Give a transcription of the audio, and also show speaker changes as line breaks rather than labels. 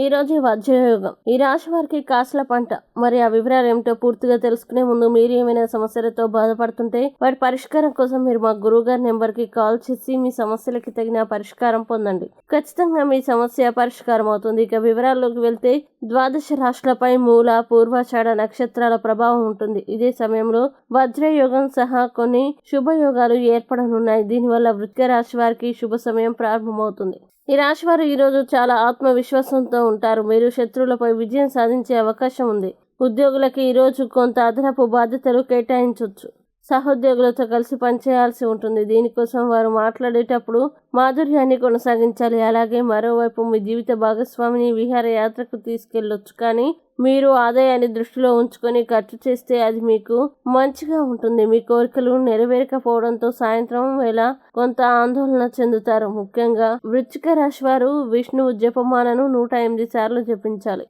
ఈ వజ్రయోగం ఈ రాశి వారికి కాసుల పంట. మరి ఆ వివరాలు ఏమిటో పూర్తిగా తెలుసుకునే ముందు మీరు ఏమైనా సమస్యలతో బాధపడుతుంటే వాటి పరిష్కారం కోసం మీరు మా గురువు గారి నెంబర్కి కాల్ చేసి మీ సమస్యలకి తగిన పరిష్కారం పొందండి. ఖచ్చితంగా మీ సమస్య పరిష్కారం అవుతుంది. ఇక వివరాల్లోకి వెళ్తే ద్వాదశ రాశులపై మూల పూర్వాషాఢ నక్షత్రాల ప్రభావం ఉంటుంది. ఇదే సమయంలో వజ్రయోగం సహా కొన్ని శుభయోగాలు ఏర్పడనున్నాయి. దీనివల్ల వృత్తిక రాశి వారికి శుభ సమయం ప్రారంభమవుతుంది. ఈ రాశి వారు ఈరోజు చాలా ఆత్మవిశ్వాసంతో ఉంటారు. మీరు శత్రువులపై విజయం సాధించే అవకాశం ఉంది. ఉద్యోగులకి ఈరోజు కొంత అదనపు బాధ్యతలు కేటాయించవచ్చు సహోద్యోగులతో కలిసి పనిచేయాల్సి ఉంటుంది. దీనికోసం వారు మాట్లాడేటప్పుడు మాధుర్యాన్ని కొనసాగించాలి. అలాగే మరోవైపు మీ జీవిత భాగస్వామిని విహారయాత్రకు తీసుకెళ్ళొచ్చు. కానీ మీరు ఆదాయాన్ని దృష్టిలో ఉంచుకొని ఖర్చు చేస్తే అది మీకు మంచిగా ఉంటుంది. మీ కోరికలు నెరవేరకపోవడంతో సాయంత్రం వేళ కొంత ఆందోళన చెందుతారు. ముఖ్యంగా వృచ్చిక రాశి వారు విష్ణువు జపమాలను నూట ఎనిమిది సార్లు జపించాలి.